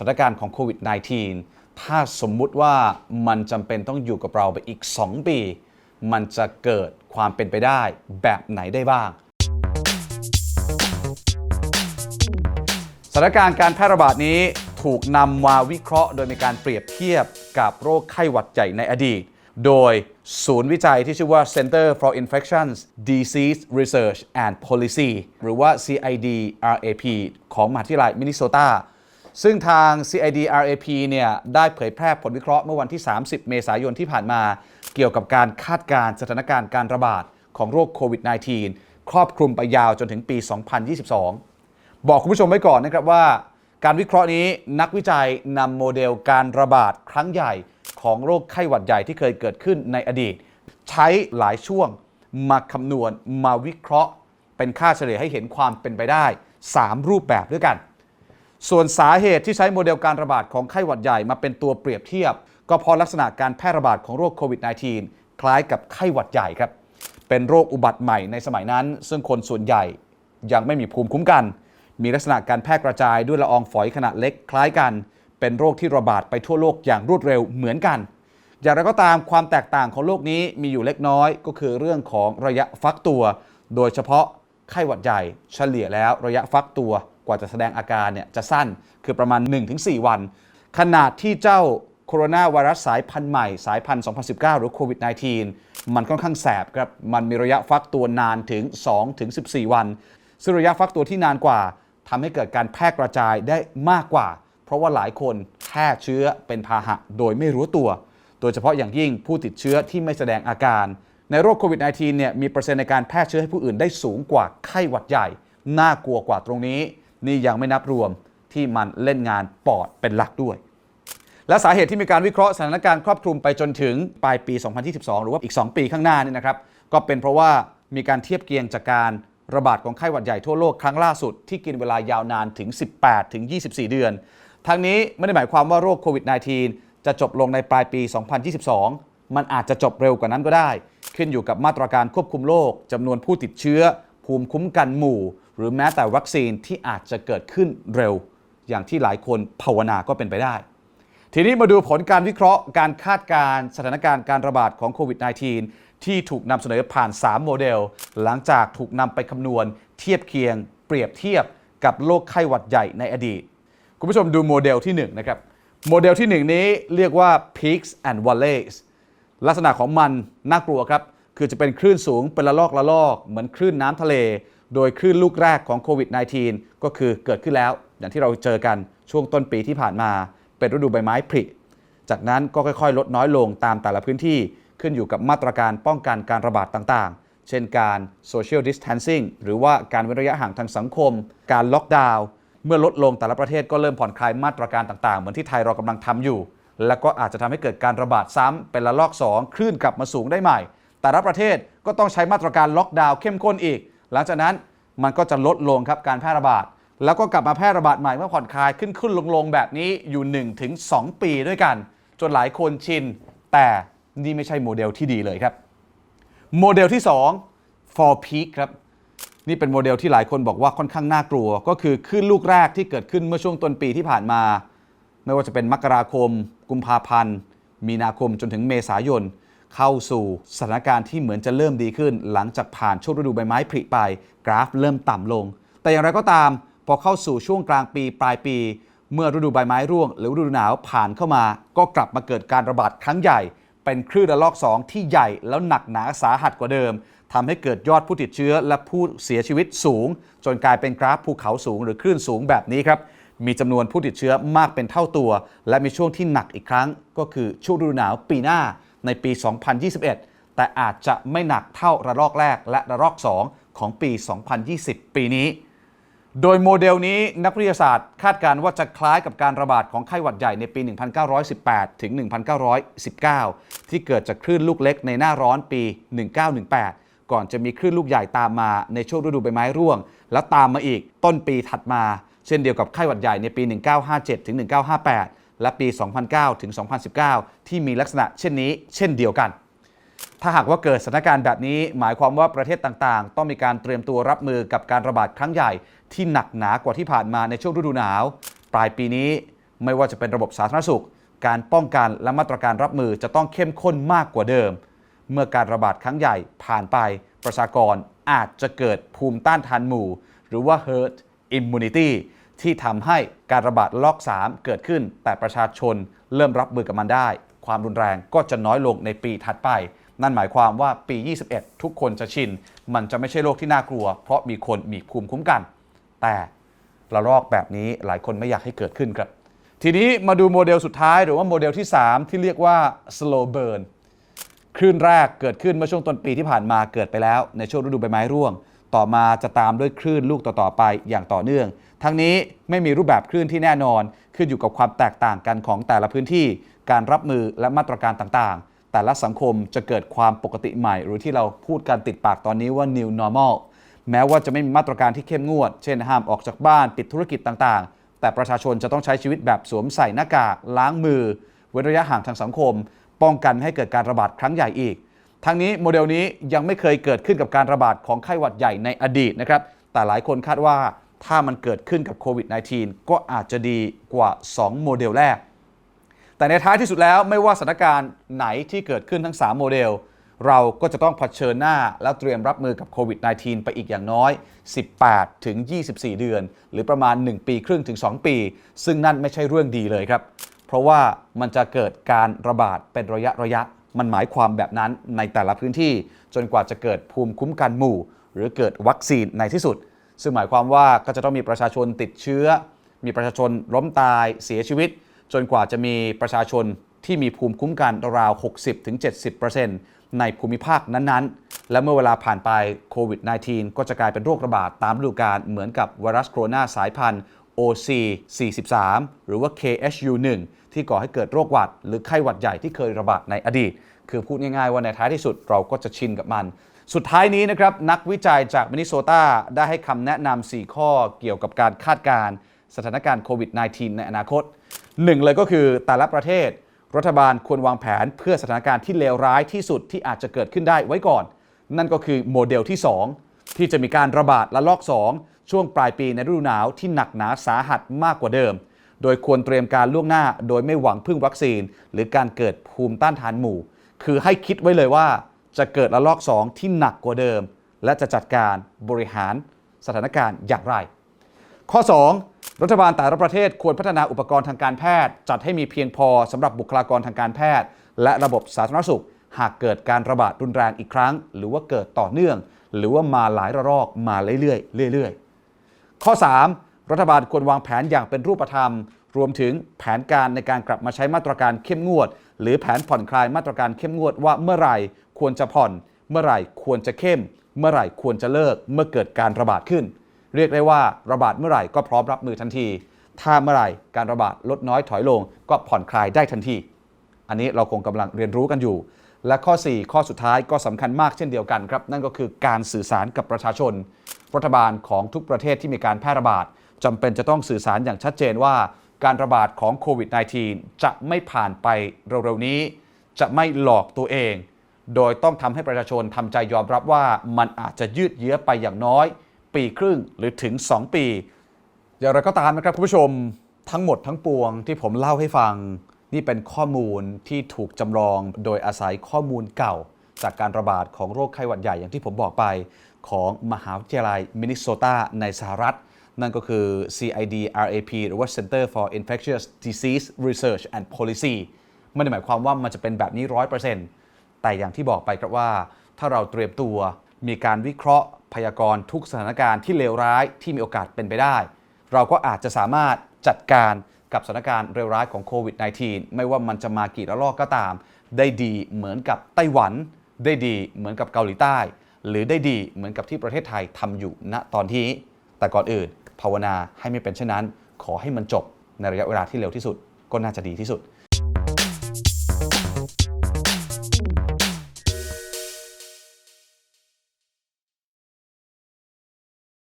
สถานการณ์ของโควิด -19 ถ้าสมมุติว่ามันจำเป็นต้องอยู่กับเราไปอีก 2 ปี มันจะเกิดความเป็นไปได้แบบไหนได้บ้างสถานการณ์การแพร่ระบาดนี้ถูกนำมาวิเคราะห์ โดยมีการเปรียบเทียบกับโรคไข้หวัดใหญ่ในอดีต โดยศูนย์วิจัยที่ชื่อว่า Center for Infections Disease Research and Policy หรือว่า CIDRAP ของมหาวิทยาลัยมินนิโซตา ซึ่งทาง CIDRAP เนี่ยได้เผยแพร่ผลวิเคราะห์เมื่อวันที่ 30 เมษายนที่ผ่านมา เกี่ยวกับการคาดการณ์สถานการณ์การระบาดของโรคโควิด -19 ครอบคลุมไปยาวจนถึงปี 2022 บอกคุณผู้ชมไว้ก่อนนะครับว่า การวิเคราะห์นี้นักวิจัยนำโมเดลการระบาดครั้งใหญ่ของโรคไข้หวัดใหญ่ที่เคยเกิดขึ้นในอดีต ใช้หลายช่วงมาคำนวณมาวิเคราะห์ เป็นค่าเฉลี่ยให้เห็นความเป็นไปได้ 3 รูปแบบด้วยกัน ส่วนสาเหตุที่ใช้โมเดลการระบาดของไข้หวัดใหญ่มาเป็นตัวเปรียบเทียบ ก็เพราะลักษณะการแพร่ระบาดของโรคโควิด -19 คล้ายกับไข้หวัดใหญ่ครับ เป็นโรคอุบัติใหม่ในสมัยนั้น ซึ่งคนส่วนใหญ่ยังไม่มีภูมิคุ้มกัน มีลักษณะการแพร่กระจายด้วยละอองฝอยขนาดเล็กคล้ายกัน เป็นโรคที่ระบาดไปทั่วโลกอย่างรวดเร็วเหมือนกัน อย่างไรก็ตามความแตกต่างของโรคนี้มีอยู่เล็กน้อย ก็คือเรื่องของระยะฟักตัว โดยเฉพาะไข้หวัดใหญ่เฉลี่ยแล้วระยะฟักตัว กว่าจะแสดงอาการเนี่ยจะสั้นคือประมาณ 1-4 วัน ขนาดที่เจ้าโคโรนาไวรัสสายพันธุ์ใหม่สายพันธุ์ 2019 หรือโควิด -19 มันค่อนข้างแสบครับ มันมีระยะฟักตัวนานถึง 2-14 วัน ซึ่งระยะฟักตัวที่นานกว่าทำให้เกิดการแพร่กระจายได้มากกว่า เพราะว่าหลายคนแพร่เชื้อเป็นพาหะโดยไม่รู้ตัว โดยเฉพาะอย่างยิ่งผู้ติดเชื้อที่ไม่แสดงอาการ ในโรคโควิด -19 เนี่ยมีเปอร์เซ็นต์ในการแพร่เชื้อให้ผู้อื่นได้สูงกว่าไข้หวัดใหญ่ น่ากลัวกว่าตรงนี้ นี่ยังไม่นับรวมที่มันเล่นงานปอดเป็นหลักด้วย และสาเหตุที่มีการวิเคราะห์สถานการณ์ครอบคลุมไปจนถึงปลายปี 2022 หรือว่าอีก 2 ปีข้างหน้านี่นะครับก็เป็นเพราะว่ามีการเทียบเคียงจากการระบาดของไข้หวัดใหญ่ทั่วโลกครั้งล่าสุดที่กินเวลายาวนานถึง 18 ถึง 24 เดือน ทั้งนี้ไม่ได้หมายความว่าโรคโควิด -19 จะจบลงในปลายปี 2022 มันอาจจะจบเร็วกว่านั้นก็ได้ ขึ้นอยู่กับมาตรการควบคุมโรคจำนวนผู้ติดเชื้อ ภูมิคุ้มกันหมู่ หรือแม้แต่วัคซีนที่อาจจะเกิดขึ้นเร็ว อย่างที่หลายคนภาวนาก็เป็นไปได้ ทีนี้มาดูผลการวิเคราะห์การคาดการณ์สถานการณ์การระบาดของโควิด -19 ที่ถูกนำเสนอผ่าน 3 โมเดล หลังจากถูกนำไปคำนวณ เทียบเคียง เปรียบเทียบกับโรคไข้หวัดใหญ่ในอดีต คุณผู้ชมดูโมเดลที่1นะครับโมเดลที่ 1 นี้เรียกว่า peaks and valleys ลักษณะของมันน่ากลัวครับ คือจะเป็นคลื่นสูงเป็นละลอกละลอก เหมือนคลื่นน้ำทะเล โดยคลื่นลูกแรกของโควิด -19 ก็คือเกิดขึ้นแล้ว อย่างที่เราเจอกันช่วงต้นปีที่ผ่านมา เป็นฤดูใบไม้ผลิจากนั้นก็ค่อยๆ ลดน้อยลงตามแต่ละพื้นที่ขึ้นอยู่กับมาตรการป้องกันการระบาดต่างๆ เช่นการ social distancing หรือว่าการเว้นระยะห่างทางสังคม การล็อกดาวน์เมื่อลดลงแต่ละประเทศก็เริ่มผ่อนคลายมาตรการต่างๆ เหมือนที่ไทยเรากำลังทำอยู่ แล้วก็อาจจะทำให้เกิดการระบาดซ้ำเป็นระลอก 2 คลื่นกลับมาสูงได้ใหม่ แต่ละประเทศก็ต้องใช้มาตรการล็อกดาวน์เข้มข้นอีก หลังจากนั้นมันก็จะลดลงครับการแพร่ระบาด แล้วก็กลับมาแพร่ระบาดใหม่เมื่อผ่อนคลายขึ้นขึ้นลงลงแบบนี้อยู่ 1-2 ปีด้วยกัน จนหลายคนชิน แต่นี่ไม่ใช่โมเดลที่ดีเลยครับ โมเดลที่ 2 for peak ครับ นี่เป็นโมเดลที่หลายคนบอกว่าค่อนข้างน่ากลัว ก็คือคลื่นลูกแรกที่เกิดขึ้นเมื่อช่วงต้นปีที่ผ่านมา ไม่ว่าจะเป็นมกราคม กุมภาพันธ์ มีนาคมจนถึงเมษายน เข้าสู่สถานการณ์ที่เหมือนจะเริ่มดีขึ้น หลังจากผ่านช่วงฤดูใบไม้ผลิไป กราฟเริ่มต่ำลง แต่อย่างไรก็ตาม พอเข้าสู่ช่วงกลางปีปลายปี เมื่อฤดูใบไม้ร่วง หรือฤดูหนาวผ่านเข้ามา ก็กลับมาเกิดการระบาดครั้งใหญ่ เป็นคลื่นระลอก 2 ที่ใหญ่แล้วหนักหนาสาหัสกว่าเดิมทำให้เกิดยอดผู้ติดเชื้อและผู้เสียชีวิตสูง จนกลายเป็นกราฟภูเขาสูง หรือคลื่นสูงแบบนี้ครับมีจำนวนผู้ติดเชื้อมากเป็นเท่าตัว และมีช่วงที่หนักอีกครั้ง ก็คือช่วงฤดูหนาวปีหน้า ในปี 2021 แต่อาจจะไม่หนักเท่าระลอกแรกและระลอก 2 ของปี 2020 ปีนี้ โดยโมเดลนี้นักวิทยาศาสตร์คาดการณ์ว่าจะคล้ายกับการระบาดของไข้หวัดใหญ่ในปี 1918 ถึง 1919 ที่เกิดจากคลื่นลูกเล็กในหน้าร้อนปี 1918ก่อนจะมีคลื่นลูกใหญ่ตามมาในช่วงฤดูใบไม้ร่วง แล้วตามมาอีกต้นปีถัดมา เช่นเดียวกับไข้หวัดใหญ่ในปี 1957 ถึง 1958 และปี 2009 ถึง 2019 ที่มีลักษณะเช่นนี้ เช่นเดียวกัน ถ้าหากว่าเกิดสถานการณ์แบบนี้ หมายความว่าประเทศต่างๆ ต้องมีการเตรียมตัวรับมือกับการระบาดครั้งใหญ่ ที่หนักหนากว่าที่ผ่านมาในช่วงฤดูหนาว ปลายปีนี้ไม่ว่าจะเป็นระบบสาธารณสุข การป้องกันและมาตรการรับมือจะต้องเข้มข้นมากกว่าเดิม เมื่อการระบาดครั้งใหญ่ผ่านไป ประชากรอาจจะเกิดภูมิต้านทานหมู่ หรือว่า herd immunity ที่ทำให้การระบาดรอบ3เกิดขึ้น แต่ประชาชนเริ่มรับมือกับมันได้ ความรุนแรงก็จะน้อยลงในปีถัดไป นั่นหมายความว่าปี 21 ทุกคนจะชิน มันจะไม่ใช่โรคที่น่ากลัว เพราะมีคนมีภูมิคุ้มกัน แต่ระลอกแบบนี้หลายคนไม่อยากให้เกิดขึ้นครับ ทีนี้มาดูโมเดลสุดท้ายหรือว่าโมเดลที่ 3 ที่เรียกว่า slow burn คลื่นแรกเกิดขึ้นเมื่อช่วงต้นปีที่ผ่านมาเกิดไปแล้วในช่วงฤดูใบไม้ร่วง ต่อมาจะตามด้วยคลื่นลูกต่อๆไปอย่างต่อเนื่อง ทั้งนี้ไม่มีรูปแบบคลื่นที่แน่นอน ขึ้นอยู่กับความแตกต่างกันของแต่ละพื้นที่ การรับมือและมาตรการต่างๆ แต่ละสังคมจะเกิดความปกติใหม่ หรือที่เราพูดกันติดปากตอนนี้ว่า new normal แม้ว่าจะไม่มีมาตรการที่เข้มงวด เช่นห้ามออกจากบ้านปิดธุรกิจต่างๆ แต่ประชาชนจะต้องใช้ชีวิตแบบสวมใส่หน้ากากล้างมือ เว้นระยะห่างทางสังคม ป้องกันให้เกิดการระบาดครั้งใหญ่อีก ทั้งนี้โมเดลนี้ยังไม่เคยเกิดขึ้นกับการระบาดของไข้หวัดใหญ่ในอดีตนะครับ แต่หลายคนคาดว่าถ้ามันเกิดขึ้นกับโควิด -19 ก็อาจจะดีกว่า 2 โมเดลแรก แต่ในท้ายที่สุดแล้วไม่ว่าสถานการณ์ไหนที่เกิดขึ้นทั้ง 3 โมเดล เราก็จะต้องเผชิญหน้าและเตรียมรับมือกับโควิด -19 ไปอีกอย่างน้อย 18 ถึง 24 เดือน หรือประมาณ 1 ปีครึ่งถึง 2 ปี ซึ่งนั่นไม่ใช่เรื่องดีเลยครับ เพราะว่ามันจะเกิดการระบาดเป็นระยะระยะ มันหมายความแบบนั้นในแต่ละพื้นที่ จนกว่าจะเกิดภูมิคุ้มกันหมู่ หรือเกิดวัคซีนในที่สุด ซึ่งหมายความว่าก็จะต้องมีประชาชนติดเชื้อ มีประชาชนล้มตายเสียชีวิต จนกว่าจะมีประชาชนที่มีภูมิคุ้มกันราว 60-70%ในภูมิภาคนั้นๆ และเมื่อเวลาผ่านไปโควิด -19 ก็จะกลายเป็นโรคระบาดตามฤดูกาลเหมือนกับไวรัสโคโรนาสายพันธุ์ OC43 หรือว่า KHU1 ที่ก่อให้เกิดโรคหวัด หรือไข้หวัดใหญ่ที่เคยระบาดในอดีต คือพูดง่ายๆว่าในท้ายที่สุดเราก็จะชินกับมัน สุดท้ายนี้นะครับนักวิจัยจากมินนิโซตาได้ให้คำแนะนำ4ข้อเกี่ยวกับการคาดการณ์สถานการณ์โควิด -19 ในอนาคตหนึ่งเลยก็คือแต่ละประเทศ รัฐบาลควรวางแผนเพื่อสถานการณ์ที่เลวร้ายที่สุดที่อาจจะเกิดขึ้นได้ไว้ก่อน นั่นก็คือโมเดลที่ 2 ที่จะมีการระบาดระลอก 2 ช่วงปลายปีในฤดูหนาวที่หนักหนาสาหัสมากกว่าเดิม โดยควรเตรียมการล่วงหน้า โดยไม่หวังพึ่งวัคซีน หรือการเกิดภูมิต้านทานหมู่ คือให้คิดไว้เลยว่าจะเกิดระลอก 2 ที่หนักกว่าเดิม และจะจัดการบริหารสถานการณ์อย่างไร ข้อ 2 รัฐบาลแต่ละประเทศควรพัฒนาอุปกรณ์ทางการแพทย์ จัดให้มีเพียงพอสำหรับบุคลากรทางการแพทย์ และระบบสาธารณสุข หากเกิดการระบาดรุนแรงอีกครั้ง หรือว่าเกิดต่อเนื่อง หรือว่ามาหลายระลอกมาเรื่อยๆเรื่อยๆข้อ 3 รัฐบาลควรวางแผนอย่างเป็นรูปธรรม รวมถึงแผนการในการกลับมาใช้มาตรการเข้มงวด หรือแผนผ่อนคลายมาตรการเข้มงวดว่าเมื่อไหร่ควรจะผ่อน เมื่อไหร่ควรจะเข้ม เมื่อไหร่ควรจะเลิก เมื่อเกิดการระบาดขึ้น เรียกได้ว่าระบาดเมื่อไหร่ก็พร้อมรับมือทันที ถ้าเมื่อไหร่การระบาดลดน้อยถอยลง ก็ผ่อนคลายได้ทันที อันนี้เราคงกำลังเรียนรู้กันอยู่ และข้อ 4 ข้อสุดท้ายก็สำคัญมากเช่นเดียวกันครับ นั่นก็คือการสื่อสารกับประชาชน รัฐบาลของทุกประเทศที่มีการแพร่ระบาด จำเป็นจะต้องสื่อสารอย่างชัดเจนว่า การระบาดของโควิด -19 จะไม่ผ่านไปเร็วๆนี้ จะไม่หลอกตัวเอง โดยต้องทำให้ประชาชนทำใจยอมรับว่ามันอาจจะยืดเยื้อไปอย่างน้อย ปีครึ่งหรือถึง 2 ปี อย่างไรก็ตามนะครับคุณผู้ชมทั้งหมดทั้งปวงที่ผมเล่าให้ฟัง นี่เป็นข้อมูลที่ถูกจำลองโดยอาศัยข้อมูลเก่า จากการระบาดของโรคไข้หวัดใหญ่อย่างที่ผมบอกไปของมหาวิทยาลัยมินนิโซตาในสหรัฐ นั่นก็คือ CIDRAP หรือว่า Center for Infectious Disease Research and Policy ไม่ได้หมายความว่ามันจะเป็นแบบนี้ 100%แต่อย่างที่บอกไปครับว่า ถ้าเราเตรียมตัวมีการวิเคราะห์พยากรณ์ทุกสถานการณ์ที่เลวร้ายที่มีโอกาสเป็นไปได้ เราก็อาจจะสามารถจัดการกับสถานการณ์เลวร้ายของโควิด -19 ไม่ว่ามันจะมากี่ระลอกก็ตาม ได้ดีเหมือนกับไต้หวัน ได้ดีเหมือนกับเกาหลีใต้ หรือได้ดีเหมือนกับที่ประเทศไทยทำอยู่ณตอนนี้แต่ก่อนอื่น ภาวนาให้ไม่เป็นเช่นนั้น ขอให้มันจบในระยะเวลาที่เร็วที่สุด ก็น่าจะดีที่สุด